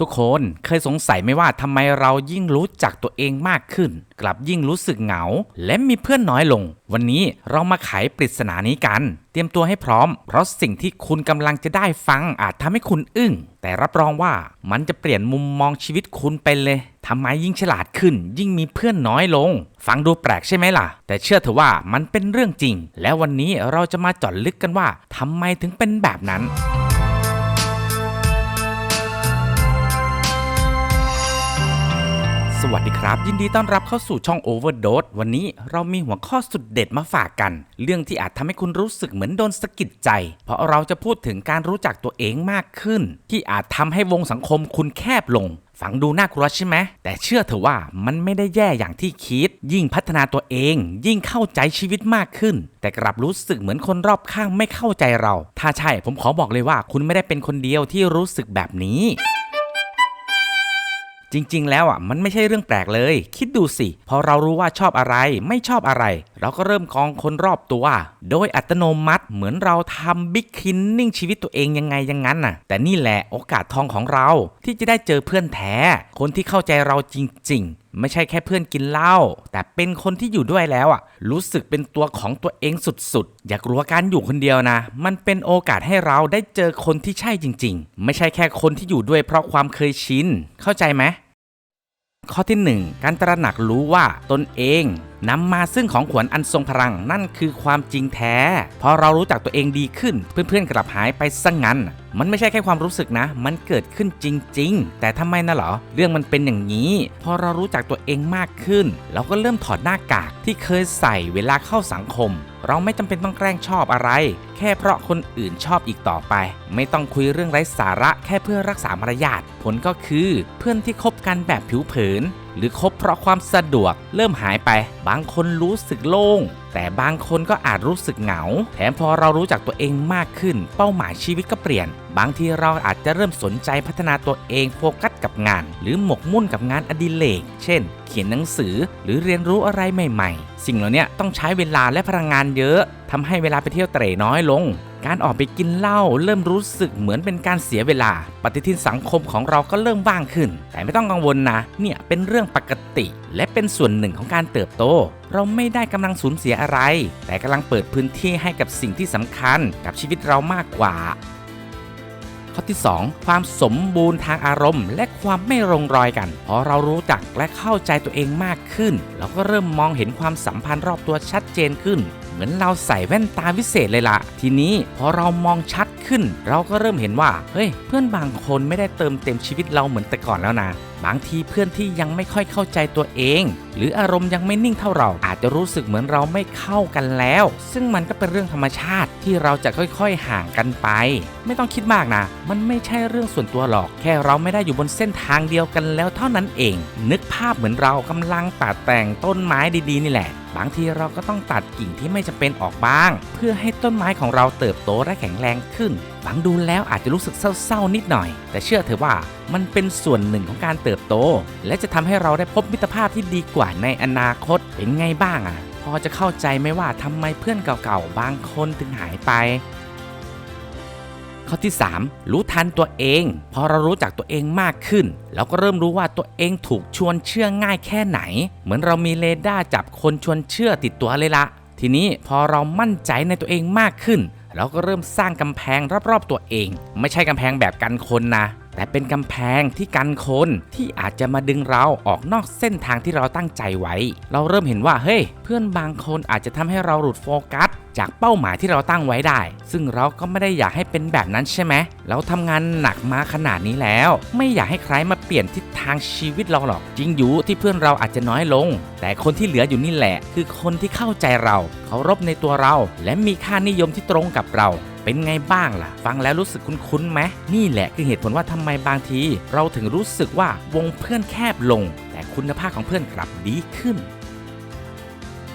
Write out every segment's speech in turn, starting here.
ทุกคนเคยสงสัยไหมว่าทำไมเรายิ่งรู้จักตัวเองมากขึ้น กลับยิ่งรู้สึกเหงา และมีเพื่อนน้อยลง วันนี้เรามาไขปริศนานี้กัน เตรียมตัวให้พร้อม เพราะสิ่งที่คุณกำลังจะได้ฟังอาจทำให้คุณอึ้ง แต่รับรองว่ามันจะเปลี่ยนมุมมองชีวิตคุณไปเลยทำไมยิ่งฉลาดขึ้น ยิ่งมีเพื่อนน้อยลง ฟังดูแปลกใช่ไหมล่ะ แต่เชื่อเถอะว่ามันเป็นเรื่องจริง และวันนี้เราจะมาจาะลึกกันว่าทำไมถึงเป็นแบบนั้น สวัสดีครับ ยินดีต้อนรับเข้าสู่ช่อง Overdose วันนี้เรามีหัวข้อสุดเด็ดมาฝากกัน เรื่องที่อาจทำให้คุณรู้สึกเหมือนโดนสะกิดใจ เพราะเราจะพูดถึงการรู้จักตัวเองมากขึ้น ที่อาจทำให้วงสังคมคุณแคบลงฟังดูน่ากลัวใช่ไหม แต่เชื่อเถอะว่ามันไม่ได้แย่อย่างที่คิด ยิ่งพัฒนาตัวเอง ยิ่งเข้าใจชีวิตมากขึ้น แต่กลับรู้สึกเหมือนคนรอบข้างไม่เข้าใจเรา ถ้าใช่ผมขอบอกเลยว่าคุณไม่ได้เป็นคนเดียวที่รู้สึกแบบนี้ จริงๆ แล้วอะมันไม่ใช่เรื่องแปลกเลย คิดดูสิพอเรารู้ว่าชอบอะไรไม่ชอบอะไร เราก็เริ่มกองคนรอบตัว โดยอัตโนมัติเหมือนเราทำบิ๊กคินนิ่งชีวิตตัวเองยังไงยังงั้นน่ะ แต่นี่แหละโอกาสทองของเราที่จะได้เจอเพื่อนแท้ คนที่เข้าใจเราจริง ๆไม่ใช่แค่เพื่อนกินเหล้าแต่เป็นคนที่อยู่ด้วยแล้วอะ รู้สึกเป็นตัวของตัวเองสุดๆ อย่ากลัวการอยู่คนเดียวนะ มันเป็นโอกาสให้เราได้เจอคนที่ใช่จริง ๆ ไม่ใช่แค่คนที่อยู่ด้วยเพราะความเคยชินเข้าใจไหม ข้อที่ 1 การตระหนักรู้ว่าตนเองนำมาซึ่งของขวัญอันทรงพลังนั่นคือความจริงแท้ พอเรารู้จักตัวเองดีขึ้น เพื่อนๆกลับหายไปซะงงั้น มันไม่ใช่แค่ความรู้สึกนะ มันเกิดขึ้นจริง ๆ แต่ทำไมนะหรอ เรื่องมันเป็นอย่างนี้ พอเรารู้จักตัวเองมากขึ้น เราก็เริ่มถอดหน้ากากที่เคยใส่เวลาเข้าสังคม เราไม่จำเป็นต้องแกล้งชอบอะไร แค่เพราะคนอื่นชอบอีกต่อไป ไม่ต้องคุยเรื่องไร้สาระแค่เพื่อรักษามารยาทผลก็คือ เพื่อนที่คบกันแบบผิวเผินหรือคบเพราะความสะดวก เริ่มหายไป บางคนรู้สึกโล่ง แต่บางคนก็อาจรู้สึกเหงา แถมพอเรารู้จักตัวเองมากขึ้น เป้าหมายชีวิตก็เปลี่ยน บางทีเราอาจจะเริ่มสนใจพัฒนาตัวเองโฟกัสกับงาน หรือหมกมุ่นกับงานอดิเรกเช่น เขียนหนังสือหรือเรียนรู้อะไรใหม่ ๆ สิ่งเหล่านี้ต้องใช้เวลาและพลังงานเยอะทำให้เวลาไปเที่ยวเตร่น้อยลง การออกไปกินเหล้าเริ่มรู้สึกเหมือนเป็นการเสียเวลา ปฏิทินสังคมของเราก็เริ่มว่างขึ้น แต่ไม่ต้องกังวลนะ เนี่ยเป็นเรื่องปกติ และเป็นส่วนหนึ่งของการเติบโต เราไม่ได้กำลังสูญเสียอะไร แต่กำลังเปิดพื้นที่ให้กับสิ่งที่สำคัญกับชีวิตเรามากกว่าข้อที่ 2 ความสมบูรณ์ทางอารมณ์ และความไม่ลงรอยกันพอเรารู้จักและเข้าใจตัวเองมากขึ้น เราก็เริ่มมองเห็นความสัมพันธ์รอบตัวชัดเจนขึ้น เหมือนเราใส่แว่นตาวิเศษเลยล่ะทีนี้พอเรามองชัดขึ้น เราก็เริ่มเห็นว่า เฮ้ย เพื่อนบางคนไม่ได้เติมเต็มชีวิตเราเหมือนแต่ก่อนแล้วนะบางทีเพื่อนที่ยังไม่ค่อยเข้าใจตัวเอง หรืออารมณ์ยังไม่นิ่งเท่าเรา อาจจะรู้สึกเหมือนเราไม่เข้ากันแล้ว ซึ่งมันก็เป็นเรื่องธรรมชาติที่เราจะค่อยๆห่างกันไป ไม่ต้องคิดมากนะ มันไม่ใช่เรื่องส่วนตัวหรอก แค่เราไม่ได้อยู่บนเส้นทางเดียวกันแล้วเท่านั้นเอง นึกภาพเหมือนเรากำลังตัดแต่งต้นไม้ดีๆนี่แหละ บางทีเราก็ต้องตัดกิ่งที่ไม่จำเป็นออกบ้าง เพื่อให้ต้นไม้ของเราเติบโตและแข็งแรงขึ้นฟังดูแล้วอาจจะรู้สึกเศร้าๆนิดหน่อย แต่เชื่อเถอะว่ามันเป็นส่วนหนึ่งของการเติบโต และจะทำให้เราได้พบมิตรภาพที่ดีกว่าในอนาคตเป็นไงบ้างอะพอจะเข้าใจไหมว่าทำไมเพื่อนเก่าๆบางคนถึงหายไป ข้อที่ 3 รู้ทันตัวเอง พอเรารู้จักตัวเองมากขึ้นเราก็เริ่มรู้ว่าตัวเองถูกชวนเชื่อง่ายแค่ไหน เหมือนเรามีเรดาร์จับคนชวนเชื่อติดตัวเลยละทีนี้พอเรามั่นใจในตัวเองมากขึ้น เราก็เริ่มสร้างกำแพงรอบๆตัวเอง ไม่ใช่กำแพงแบบกันคนนะ แต่เป็นกำแพงที่กันคนที่อาจจะมาดึงเราออกนอกเส้นทางที่เราตั้งใจไว้ เราเริ่มเห็นว่าเฮ้ยเพื่อนบางคนอาจจะทำให้เราหลุดโฟกัส จากเป้าหมายที่เราตั้งไว้ได้ ซึ่งเราก็ไม่ได้อยากให้เป็นแบบนั้นใช่ไหมเราทำงานหนักมาขนาดนี้แล้ว ไม่อยากให้ใครมาเปลี่ยนทิศทางชีวิตเราหรอก จริงอยู่ที่เพื่อนเราอาจจะน้อยลง แต่คนที่เหลืออยู่นี่แหละ คือคนที่เข้าใจเราเคารพในตัวเรา และมีค่านิยมที่ตรงกับเราเป็นไงบ้างล่ะ ฟังแล้วรู้สึกคุ้นๆไหมนี่แหละคือเหตุผลว่าทำไมบางที เราถึงรู้สึกว่าวงเพื่อนแคบลง แต่คุณภาพของเพื่อนกลับดีขึ้น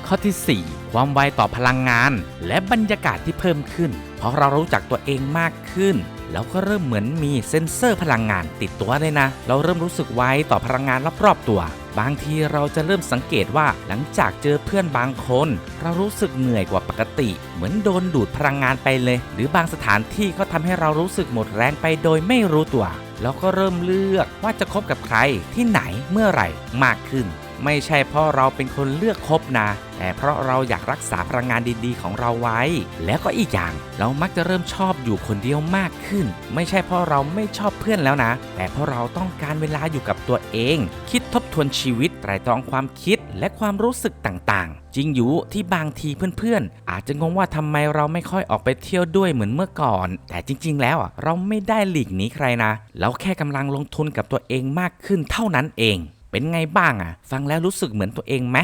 ข้อที่ 4 ความไวต่อพลังงาน และบรรยากาศที่เพิ่มขึ้น เพราะเรารู้จักตัวเองมากขึ้นเราก็เริ่มเหมือนมีเซ็นเซอร์พลังงานติดตัวเลยนะ เราเริ่มรู้สึกไวต่อพลังงานรอบๆตัว บางทีเราจะเริ่มสังเกตว่าหลังจากเจอเพื่อนบางคน เรารู้สึกเหนื่อยกว่าปกติ เหมือนโดนดูดพลังงานไปเลย หรือบางสถานที่ก็ทำให้เรารู้สึกหมดแรงไปโดยไม่รู้ตัวเราก็เริ่มเลือกว่าจะคบกับใครที่ไหนเมื่อไหร่มากขึ้น ไม่ใช่เพราะเราเป็นคนเลือกคบนะ แต่เพราะเราอยากรักษาพลังงานดีๆ ของเราไว้ แล้วก็อีกอย่าง เรามักจะเริ่มชอบอยู่คนเดียวมากขึ้น ไม่ใช่เพราะเราไม่ชอบเพื่อนแล้วนะ แต่เพราะเราต้องการเวลาอยู่กับตัวเอง คิดทบทวนชีวิตไตรตรองความคิดและความรู้สึกต่างๆ จริงอยู่ที่บางทีเพื่อนๆ อาจจะงงว่าทำไมเราไม่ค่อยออกไปเที่ยวด้วยเหมือนเมื่อก่อน แต่จริง ๆ แล้วเราไม่ได้หลีกหนีใครนะ เราแค่กำลังลงทุนกับตัวเองมากขึ้นเท่านั้นเอง เป็นไงบ้างอะฟังแล้วรู้สึกเหมือนตัวเองไหม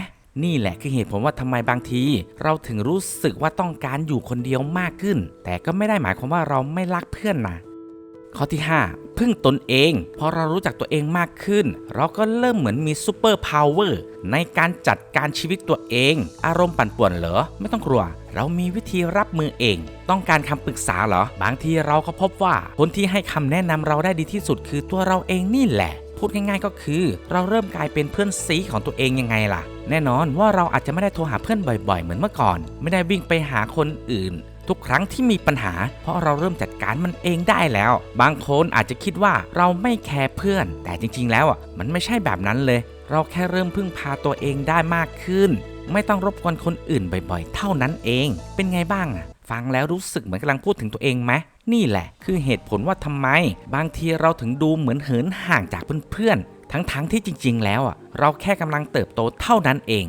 นี่แหละคือเหตุผลว่าทำไมบางที เราถึงรู้สึกว่าต้องการอยู่คนเดียวมากขึ้น แต่ก็ไม่ได้หมายความว่าเราไม่รักเพื่อนนะข้อที่ 5 พึ่งตนเอง พอเรารู้จักตัวเองมากขึ้น เราก็เริ่มเหมือนมีซูเปอร์พาวเวอร์ในการจัดการชีวิตตัวเอง อารมณ์ปั่นป่วนเหรอ ไม่ต้องกลัว เรามีวิธีรับมือเอง ต้องการคำปรึกษาเหรอ บางทีเราก็พบว่าคนที่ให้คำแนะนำเราได้ดีที่สุดคือตัวเราเองนี่แหละ พูดง่ายๆ ก็คือ เราเริ่มกลายเป็นเพื่อนซีของตัวเองยังไงล่ะ แน่นอนว่าเราอาจจะไม่ได้โทรหาเพื่อนบ่อยๆ เหมือนเมื่อก่อน ไม่ได้วิ่งไปหาคนอื่นทุกครั้งที่มีปัญหา เพราะเราเริ่มจัดการมันเองได้แล้ว บางคนอาจจะคิดว่าเราไม่แคร์เพื่อน แต่จริงๆ แล้วอะมันไม่ใช่แบบนั้นเลย เราแค่เริ่มพึ่งพาตัวเองได้มากขึ้น ไม่ต้องรบกวนคนอื่นบ่อยๆ เท่านั้นเอง เป็นไงบ้างอะ ฟังแล้วรู้สึกเหมือนกำลังพูดถึงตัวเองไหมนี่แหละ คือเหตุผลว่าทำไม บางทีเราถึงดูเหมือนเหินห่างจากเพื่อนๆ ทั้งๆที่จริง ๆ แล้วอะเราแค่กำลังเติบโตเท่านั้นเอง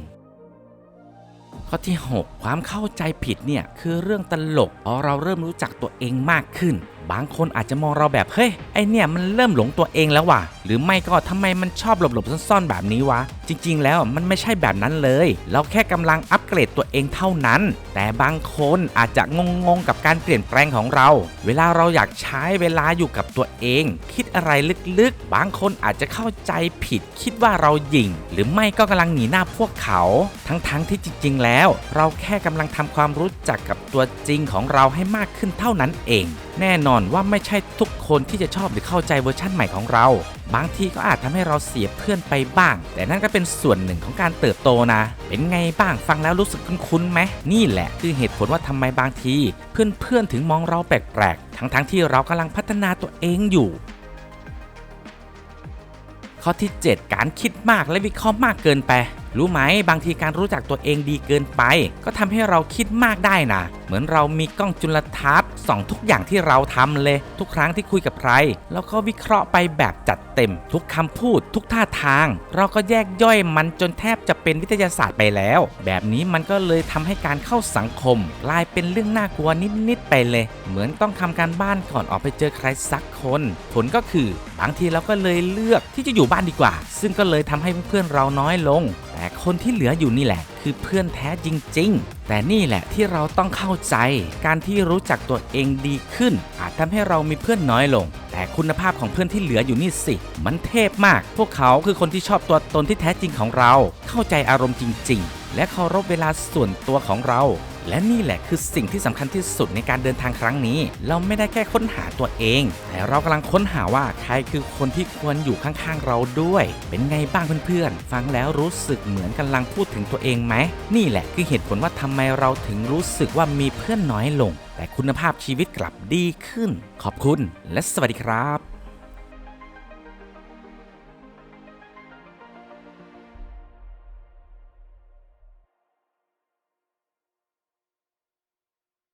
ข้อที่ 6 ความเข้าใจผิดเนี่ยคือเรื่องตลกพอเราเริ่มรู้จักตัวเองมากขึ้น บางคนอาจจะมองเราแบบเฮ้ยไอเนี่ยมันเริ่มหลงตัวเองแล้วว่ะหรือไม่ก็ทำไมมันชอบหลบๆซ่อนๆแบบนี้วะ จริงๆ แล้วมันไม่ใช่แบบนั้นเลย เราแค่กำลังอัปเกรดตัวเองเท่านั้น แต่บางคนอาจจะงงๆ กับการเปลี่ยนแปลงของเรา เวลาเราอยากใช้เวลาอยู่กับตัวเอง คิดอะไรลึกๆ บางคนอาจจะเข้าใจผิด คิดว่าเราหยิ่ง หรือไม่ก็กำลังหนีหน้าพวกเขา ทั้งๆ ที่จริง ๆ แล้ว เราแค่กำลังทำความรู้จักกับตัวจริงของเราให้มากขึ้นเท่านั้นเอง แน่นอนว่าไม่ใช่ทุกคนที่จะชอบหรือเข้าใจเวอร์ชั่นใหม่ของเรา บางทีก็อาจทำให้เราเสียเพื่อนไปบ้าง แต่นั่นก็เป็นส่วนหนึ่งของการเติบโตนะ เป็นไงบ้างฟังแล้วรู้สึกคุ้นๆไหมนี่แหละคือเหตุผลว่าทำไมบางที เพื่อนๆถึงมองเราแปลกๆ ทั้งๆที่เรากำลังพัฒนาตัวเองอยู่ข้อที่ 7 การคิดมากและวิเคราะห์มากเกินไป รู้ไหมบางทีการรู้จักตัวเองดีเกินไป ก็ทำให้เราคิดมากได้นะ เหมือนเรามีกล้องจุลทรรศน์ส่องทุกอย่างที่เราทำเลย ทุกครั้งที่คุยกับใคร แล้วก็วิเคราะห์ไปแบบจัดเต็ม ทุกคำพูด ทุกท่าทาง เราก็แยกย่อยมันจนแทบจะเป็นวิทยาศาสตร์ไปแล้ว แบบนี้มันก็เลยทำให้การเข้าสังคมกลายเป็นเรื่องน่ากลัวนิดๆไปเลย เหมือนต้องทำการบ้านก่อนออกไปเจอใครสักคน ผลก็คือบางทีเราก็เลยเลือกที่จะอยู่บ้านดีกว่า ซึ่งก็เลยทำให้เพื่อนๆเราน้อยลง แต่คนที่เหลืออยู่นี่แหละ คือเพื่อนแท้จริง ๆ แต่นี่แหละที่เราต้องเข้าใจ การที่รู้จักตัวเองดีขึ้น อาจทำให้เรามีเพื่อนน้อยลง แต่คุณภาพของเพื่อนที่เหลืออยู่นี่สิ มันเทพมาก พวกเขาคือคนที่ชอบตัวตนที่แท้จริงของเรา เข้าใจอารมณ์จริง ๆ และเคารพเวลาส่วนตัวของเรา และนี่แหละคือสิ่งที่สำคัญที่สุดในการเดินทางครั้งนี้ เราไม่ได้แค่ค้นหาตัวเอง แต่เรากำลังค้นหาว่าใครคือคนที่ควรอยู่ข้างๆเราด้วย เป็นไงบ้างเพื่อนๆ ฟังแล้วรู้สึกเหมือนกำลังพูดถึงตัวเองไหม นี่แหละคือเหตุผลว่าทำไมเราถึงรู้สึกว่ามีเพื่อนน้อยลง แต่คุณภาพชีวิตกลับดีขึ้น ขอบคุณ และสวัสดีครับ